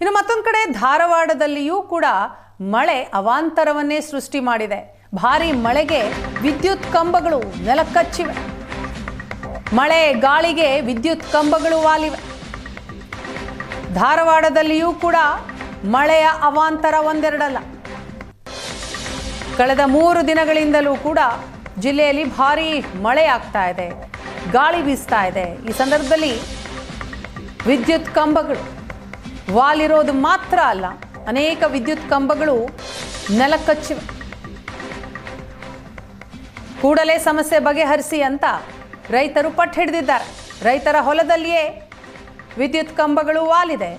ಇನ್ನು ಮತ್ತೊಂದು ಕಡೆ ಧಾರವಾಡದಲ್ಲಿಯೂ ಕೂಡ ಮಳೆ ಅವಾಂತರವನ್ನೇ ಸೃಷ್ಟಿ ಮಾಡಿದೆ. ಭಾರಿ ಮಳೆಗೆ ವಿದ್ಯುತ್ ಕಂಬಗಳು ನೆಲಕಚ್ಚಿವೆ. ಮಳೆ ಗಾಳಿಗೆ ವಿದ್ಯುತ್ ಕಂಬಗಳು ವಾಲಿವೆ. ಧಾರವಾಡದಲ್ಲಿಯೂ ಕೂಡ ಮಳೆಯ ಅವಾಂತರ ಒಂದೆರಡಲ್ಲ. ಕಳೆದ ಮೂರು ದಿನಗಳಿಂದಲೂ ಕೂಡ ಜಿಲ್ಲೆಯಲ್ಲಿ ಭಾರಿ ಮಳೆ ಆಗ್ತಾ ಇದೆ. ಗಾಳಿ ಬೀಸ್ತಾ ಇದೆ. ಈ ಸಂದರ್ಭದಲ್ಲಿ ವಿದ್ಯುತ್ ಕಂಬಗಳು ವಾಲಿರೋದು ಮಾತ್ರ ಅಲ್ಲ, ಅನೇಕ ವಿದ್ಯುತ್ ಕಂಬಗಳು ನೆಲಕ್ಕಚ್ಚಿವೆ ಕೂಡಲೇ ಸಮಸ್ಯೆ ಬಗೆಹರಿಸಿ ಅಂತ ರೈತರು ಪಟ್ಟು ಹಿಡಿದಿದ್ದಾರೆ. ರೈತರ ಹೊಲದಲ್ಲಿಯೇ ವಿದ್ಯುತ್ ಕಂಬಗಳು ವಾಲಿದೆ.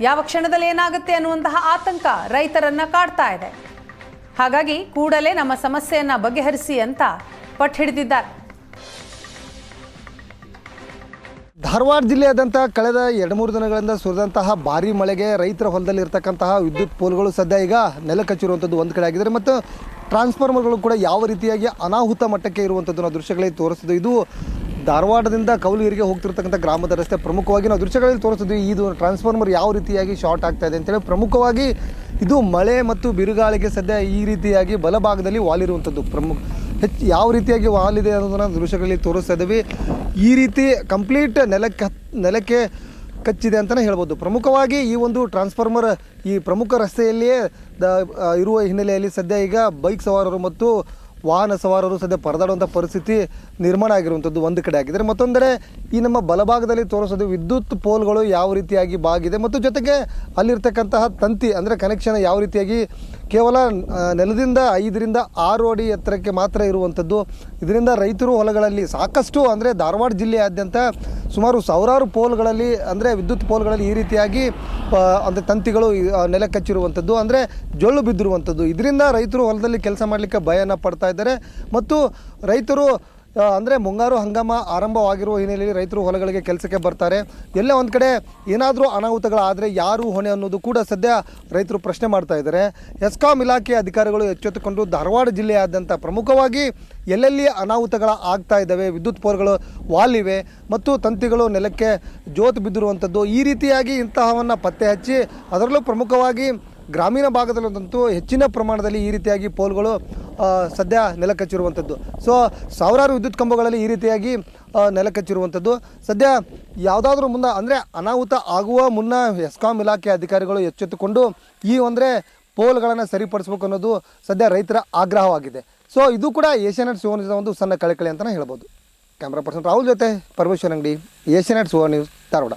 ಯಾವ ಕ್ಷಣದಲ್ಲಿ ಏನಾಗುತ್ತೆ ಅನ್ನುವಂತಹ ಆತಂಕ ರೈತರನ್ನ ಕಾಡ್ತಾ ಇದೆ. ಹಾಗಾಗಿ ಕೂಡಲೇ ನಮ್ಮ ಸಮಸ್ಯೆಯನ್ನ ಬಗೆಹರಿಸಿ ಅಂತ ಪಟ್ಟು ಹಿಡಿದಿದ್ದಾರೆ. ಧಾರವಾಡ ಜಿಲ್ಲೆಯಾದಂಥ ಕಳೆದ ಎರಡು ಮೂರು ದಿನಗಳಿಂದ ಸುರಿದಂತಹ ಭಾರಿ ಮಳೆಗೆ ರೈತರ ಹೊಲದಲ್ಲಿ ಇರತಕ್ಕಂತಹ ವಿದ್ಯುತ್ ಪೋಲ್ಗಳು ಸದ್ಯ ಈಗ ನೆಲಕಚ್ಚಿರುವಂಥದ್ದು ಒಂದು ಕಡೆ ಆಗಿದೆ. ಮತ್ತು ಟ್ರಾನ್ಸ್ಫಾರ್ಮರ್ಗಳು ಕೂಡ ಯಾವ ರೀತಿಯಾಗಿ ಅನಾಹುತ ಮಟ್ಟಕ್ಕೆ ಇರುವಂಥದ್ದು ನಾವು ದೃಶ್ಯಗಳಲ್ಲಿ ತೋರಿಸಿದ್ದು. ಇದು ಧಾರವಾಡದಿಂದ ಕೌಲಗಿರಿಗೆ ಹೋಗ್ತಿರ್ತಕ್ಕಂಥ ಗ್ರಾಮದ ರಸ್ತೆ. ಪ್ರಮುಖವಾಗಿ ನಾವು ದೃಶ್ಯಗಳಲ್ಲಿ ತೋರಿಸಿದ್ವಿ ಇದು ಟ್ರಾನ್ಸ್ಫಾರ್ಮರ್ ಯಾವ ರೀತಿಯಾಗಿ ಶಾರ್ಟ್ ಆಗ್ತಾ ಇದೆ ಅಂತೇಳಿ. ಪ್ರಮುಖವಾಗಿ ಇದು ಮಳೆ ಮತ್ತು ಬಿರುಗಾಳಿಗೆ ಸದ್ಯ ಈ ರೀತಿಯಾಗಿ ಬಲಭಾಗದಲ್ಲಿ ವಾಲಿರುವಂಥದ್ದು. ಪ್ರಮುಖ ಹೆಚ್ಚು ಯಾವ ರೀತಿಯಾಗಿ ವಾಲಿದೆ ಅನ್ನೋದನ್ನು ದೃಶ್ಯಗಳಲ್ಲಿ ತೋರಿಸ್ತಾ ಇದ್ದೀವಿ. ಈ ರೀತಿ ಕಂಪ್ಲೀಟ್ ನೆಲಕ್ಕೆ ನೆಲಕ್ಕೆ ಕಚ್ಚಿದೆ ಅಂತಲೇ ಹೇಳ್ಬೋದು. ಪ್ರಮುಖವಾಗಿ ಈ ಒಂದು ಟ್ರಾನ್ಸ್ಫಾರ್ಮರ್ ಈ ಪ್ರಮುಖ ರಸ್ತೆಯಲ್ಲಿಯೇ ದ ಇರುವ ಹಿನ್ನೆಲೆಯಲ್ಲಿ ಸದ್ಯ ಈಗ ಬೈಕ್ ಸವಾರರು ಮತ್ತು ವಾಹನ ಸವಾರರು ಸದ್ಯ ಪರದಾಡುವಂಥ ಪರಿಸ್ಥಿತಿ ನಿರ್ಮಾಣ ಆಗಿರುವಂಥದ್ದು ಒಂದು ಕಡೆ ಆಗಿದೆ. ಮತ್ತೊಂದರೆ ಈ ನಮ್ಮ ಬಲಭಾಗದಲ್ಲಿ ತೋರಿಸೋದು ವಿದ್ಯುತ್ ಪೋಲ್ಗಳು ಯಾವ ರೀತಿಯಾಗಿ ಬಾಗಿದೆ ಮತ್ತು ಜೊತೆಗೆ ಅಲ್ಲಿರ್ತಕ್ಕಂತಹ ತಂತಿ ಅಂದರೆ ಕನೆಕ್ಷನ್ ಯಾವ ರೀತಿಯಾಗಿ ಕೇವಲ ನೆಲದಿಂದ ಐದರಿಂದ ಆರು ಅಡಿ ಎತ್ತರಕ್ಕೆ ಮಾತ್ರ ಇರುವಂಥದ್ದು ಇದರಿಂದ ರೈತರು ಹೊಲಗಳಲ್ಲಿ ಸಾಕಷ್ಟು ಅಂದರೆ ಧಾರವಾಡ ಜಿಲ್ಲೆಯಾದ್ಯಂತ ಸುಮಾರು ಸಾವಿರಾರು ಪೋಲ್ಗಳಲ್ಲಿ ಅಂದರೆ ವಿದ್ಯುತ್ ಪೋಲ್ಗಳಲ್ಲಿ ಈ ರೀತಿಯಾಗಿ ಅಂದರೆ ತಂತಿಗಳು ನೆಲಕಚ್ಚಿರುವಂಥದ್ದು ಅಂದರೆ ಜೊಳ್ಳು ಬಿದ್ದಿರುವಂಥದ್ದು ಇದರಿಂದ ರೈತರು ಹೊಲದಲ್ಲಿ ಕೆಲಸ ಮಾಡಲಿಕ್ಕೆ ಭಯನ ಪಡ್ತಾ ಇದ್ದಾರೆ. ಮತ್ತು ರೈತರು ಅಂದರೆ ಮುಂಗಾರು ಹಂಗಾಮ ಆರಂಭವಾಗಿರುವ ಹಿನ್ನೆಲೆಯಲ್ಲಿ ರೈತರು ಹೊಲಗಳಿಗೆ ಕೆಲಸಕ್ಕೆ ಬರ್ತಾರೆ. ಎಲ್ಲ ಒಂದು ಕಡೆ ಏನಾದರೂ ಅನಾಹುತಗಳಾದರೆ ಯಾರು ಹೊಣೆ ಅನ್ನೋದು ಕೂಡ ಸದ್ಯ ರೈತರು ಪ್ರಶ್ನೆ ಮಾಡ್ತಾ ಇದ್ದಾರೆ. ಎಸ್ಕಾಂ ಇಲಾಖೆ ಅಧಿಕಾರಿಗಳು ಎಚ್ಚೆತ್ತುಕೊಂಡು ಧಾರವಾಡ ಜಿಲ್ಲೆಯಾದ್ಯಂತ ಪ್ರಮುಖವಾಗಿ ಎಲ್ಲೆಲ್ಲಿ ಅನಾಹುತಗಳ ಆಗ್ತಾ ಇದ್ದಾವೆ, ವಿದ್ಯುತ್ ಪೋರ್ಗಳು ವಾಲಿವೆ ಮತ್ತು ತಂತಿಗಳು ನೆಲಕ್ಕೆ ಜೋತು ಬಿದ್ದಿರುವಂಥದ್ದು ಈ ರೀತಿಯಾಗಿ ಇಂತಹವನ್ನು ಪತ್ತೆ ಹಚ್ಚಿ ಅದರಲ್ಲೂ ಪ್ರಮುಖವಾಗಿ ಗ್ರಾಮೀಣ ಭಾಗದಲ್ಲಂತೂ ಹೆಚ್ಚಿನ ಪ್ರಮಾಣದಲ್ಲಿ ಈ ರೀತಿಯಾಗಿ ಪೋಲ್ಗಳು ಸದ್ಯ ನೆಲಕಚ್ಚಿರುವಂಥದ್ದು. ಸೊ ಸಾವಿರಾರು ವಿದ್ಯುತ್ ಕಂಬಗಳಲ್ಲಿ ಈ ರೀತಿಯಾಗಿ ನೆಲಕಚ್ಚಿರುವಂಥದ್ದು. ಸದ್ಯ ಯಾವುದಾದ್ರೂ ಮುನ್ನ ಅಂದರೆ ಅನಾಹುತ ಆಗುವ ಮುನ್ನ ಎಸ್ಕಾಂ ಇಲಾಖೆ ಅಧಿಕಾರಿಗಳು ಎಚ್ಚೆತ್ತುಕೊಂಡು ಈ ಅಂದರೆ ಪೋಲ್ಗಳನ್ನು ಸರಿಪಡಿಸ್ಬೇಕು ಅನ್ನೋದು ಸದ್ಯ ರೈತರ ಆಗ್ರಹವಾಗಿದೆ. ಸೊ ಇದು ಕೂಡ ಏಷ್ಯಾನೆಟ್ ಸುವರ್ಣ ಒಂದು ಸಣ್ಣ ಕಳಕಳಿ ಅಂತಲೇ ಹೇಳ್ಬೋದು. ಕ್ಯಾಮ್ರಾ ಪರ್ಸನ್ ರಾಹುಲ್ ಜೊತೆ ಪರಮೇಶ್ವರ್ ಅಂಗಡಿ, ಏಷ್ಯಾನೆಟ್ ಸುವರ್ಣ ನ್ಯೂಸ್ ಧಾರವಾಡ.